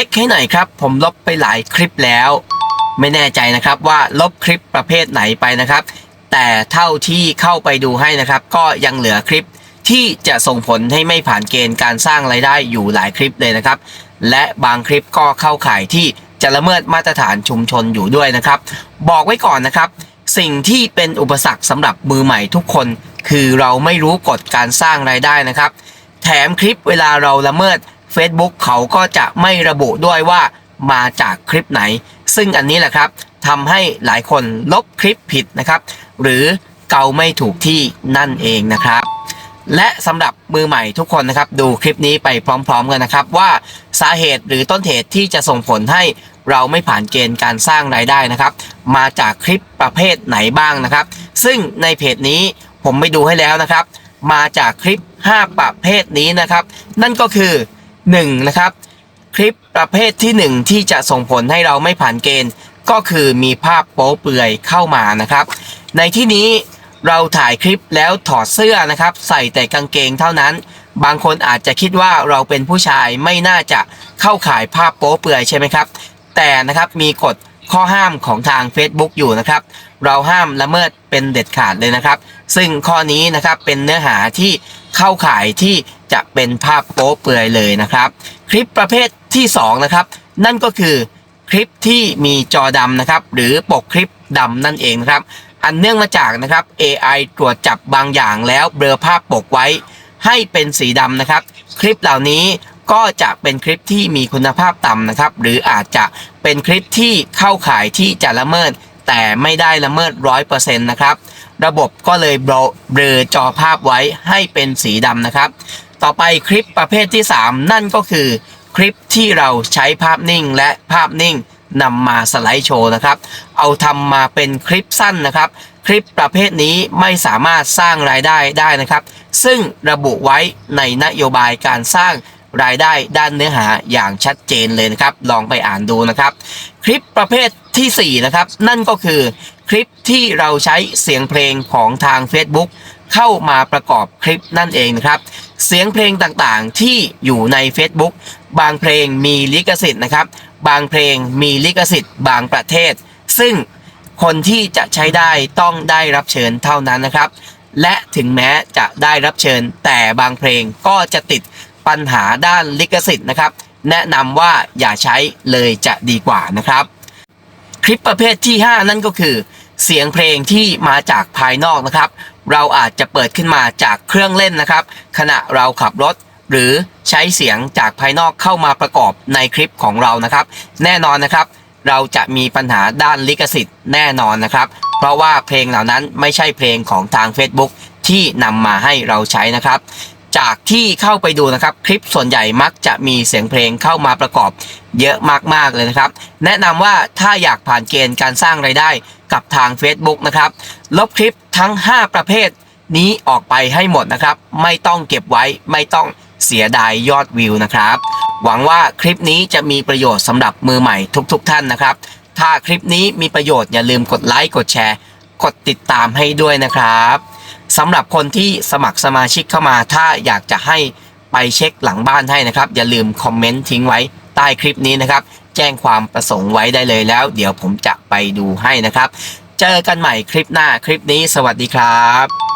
ช็คให้หน่อยครับ ผมลบไปหลายคลิปแล้ว ไม่แน่ใจนะครับว่าลบคลิปประเภทไหนไปนะครับ แต่เท่าที่เข้าไปดูให้นะครับ ก็ยังเหลือคลิปที่จะส่งผลให้ไม่ผ่านเกณฑ์การสร้างรายได้อยู่หลายคลิปเลยนะครับ และบางคลิปก็เข้าข่ายที่จะละเมิดมาตรฐานชุมชนอยู่ด้วยนะครับ บอกไว้ก่อนนะครับ สิ่งที่เป็นอุปสรรคสำหรับมือใหม่ทุกคน คือเราไม่รู้กฎการสร้างรายได้นะครับ แถมคลิปเวลาเราละเมิด Facebook เขาก็จะไม่ระบุด้วยว่ามาจากคลิปไหน ซึ่งอันนี้แหละครับทำให้หลายคนลบคลิปผิดนะครับ หรือเกาไม่ถูกที่นั่นเองนะครับ และสำหรับมือใหม่ทุกคนนะครับดูคลิปนี้ไปพร้อม ๆ กันนะครับ ว่าสาเหตุหรือต้นเหตุที่จะส่งผลให้เราไม่ผ่านเกณฑ์การสร้างรายได้นะครับ มาจากคลิปประเภทไหนบ้างนะครับ ซึ่งในเพจนี้ผมไปดูให้แล้วนะครับ มาจากคลิป 5 ประเภทนี้นะครับ นั่นก็คือ 1. นะครับ คลิปประเภทที่ 1 ที่จะส่งผลให้เราไม่ผ่านเกณฑ์ ก็คือมีภาพโป๊เปลือยเข้ามานะครับ ในที่นี้เราถ่ายคลิปแล้วถอดเสื้อนะครับ ใส่แต่กางเกงเท่านั้น บางคนอาจจะคิดว่าเราเป็นผู้ชายไม่น่าจะเข้าข่ายภาพโป๊เปลือยใช่ไหมครับ แต่นะครับมีกฎข้อห้ามของทาง Facebook อยู่นะครับ เราห้ามละเมิดเป็นเด็ดขาดเลยนะครับ ซึ่งข้อนี้นะครับเป็นเนื้อหาที่ เข้าข่ายที่จะเป็นภาพโป๊เปลือยเลยนะครับ คลิปประเภทที่2นะครับนั่นก็คือคลิปที่มีจอดำนะครับ หรือปกคลิปดำนั่นเองนะครับ อันเนื่องมาจากนะครับ AI ตรวจจับบางอย่างแล้วเบลอภาพปกไว้ ให้เป็นสีดำนะครับ คลิปเหล่านี้ก็จะเป็นคลิปที่มีคุณภาพต่ำนะครับ หรืออาจจะเป็นคลิปที่เข้าข่ายที่จะละเมิด แต่ไม่ได้ละเมิดร้อยเปอร์เซ็นต์นะครับ ระบบก็เลยเบลอจอภาพไว้ให้เป็นสีดำนะครับ ต่อไปคลิปประเภทที่ 3 นั่นก็คือ คลิปที่เราใช้ภาพนิ่งและภาพนิ่งนำมาสไลด์โชว์นะครับ เอาทำมาเป็นคลิปสั้นนะครับ คลิปประเภทนี้ไม่สามารถสร้างรายได้ได้นะครับ ซึ่งระบุไว้ในนโยบายการสร้าง รายได้ด้านเนื้อหาอย่างชัดเจนเลยนะครับ ลองไปอ่านดูนะครับ คลิปประเภททีสี่4นะครับนั่นก็คือคลิปที่เราใช้เสียงเพลงของทาง Facebook เข้ามาประกอบคลิปนั่นเองนะครับ เสียงเพลงต่างๆที่อยู่ใน Facebook บางเพลงมีลิขสิทธิ์นะครับ บางเพลงมีลิขสิทธิ์บางประเทศ ซึ่งคนที่จะใช้ได้ต้องได้รับเชิญเท่านั้นนะครับ และถึงแม้จะได้รับเชิญแต่บางเพลงก็จะติด ปัญหาด้านลิขสิทธิ์นะครับ แนะนำว่าอย่าใช้เลยจะดีกว่านะครับ คลิปประเภทที่ 5 นั่นก็คือ เสียงเพลงที่มาจากภายนอกนะครับ เราอาจจะเปิดขึ้นมาจากเครื่องเล่นนะครับ ขณะเราขับรถหรือใช้เสียงจากภายนอกเข้ามาประกอบในคลิปของเรานะครับ แน่นอนนะครับ เราจะมีปัญหาด้านลิขสิทธิ์แน่นอนนะครับ เพราะว่าเพลงเหล่านั้นไม่ใช่เพลงของทาง Facebook ที่นำมาให้เราใช้นะครับ จากที่เข้าไปดูนะครับ คลิปส่วนใหญ่มักจะมีเสียงเพลงเข้ามาประกอบเยอะมากๆเลยนะครับ แนะนำว่าถ้าอยากผ่านเกณฑ์การสร้างไรายได้กับทาง Facebook นะครับ ลบคลิปทั้ง 5 ประเภทนี้ออกไปให้หมดนะครับ ไม่ต้องเก็บไว้ไม่ต้องเสียดายยอดวิวนะครับ หวังว่าคลิปนี้จะมีประโยชน์สำหรับมือใหม่ทุกๆทท่านนะครับ ถ้าคลิปนี้มีประโยชน์อย่าลืมกดไลค์กดแชร์ กดติดตามให้ด้วยนะครับ สำหรับคนที่สมัครสมาชิกเข้ามา ถ้าอยากจะให้ไปเช็คหลังบ้านให้นะครับ อย่าลืมคอมเมนต์ทิ้งไว้ใต้คลิปนี้นะครับ แจ้งความประสงค์ไว้ได้เลยแล้ว เดี๋ยวผมจะไปดูให้นะครับ เจอกันใหม่คลิปหน้าคลิปนี้ สวัสดีครับ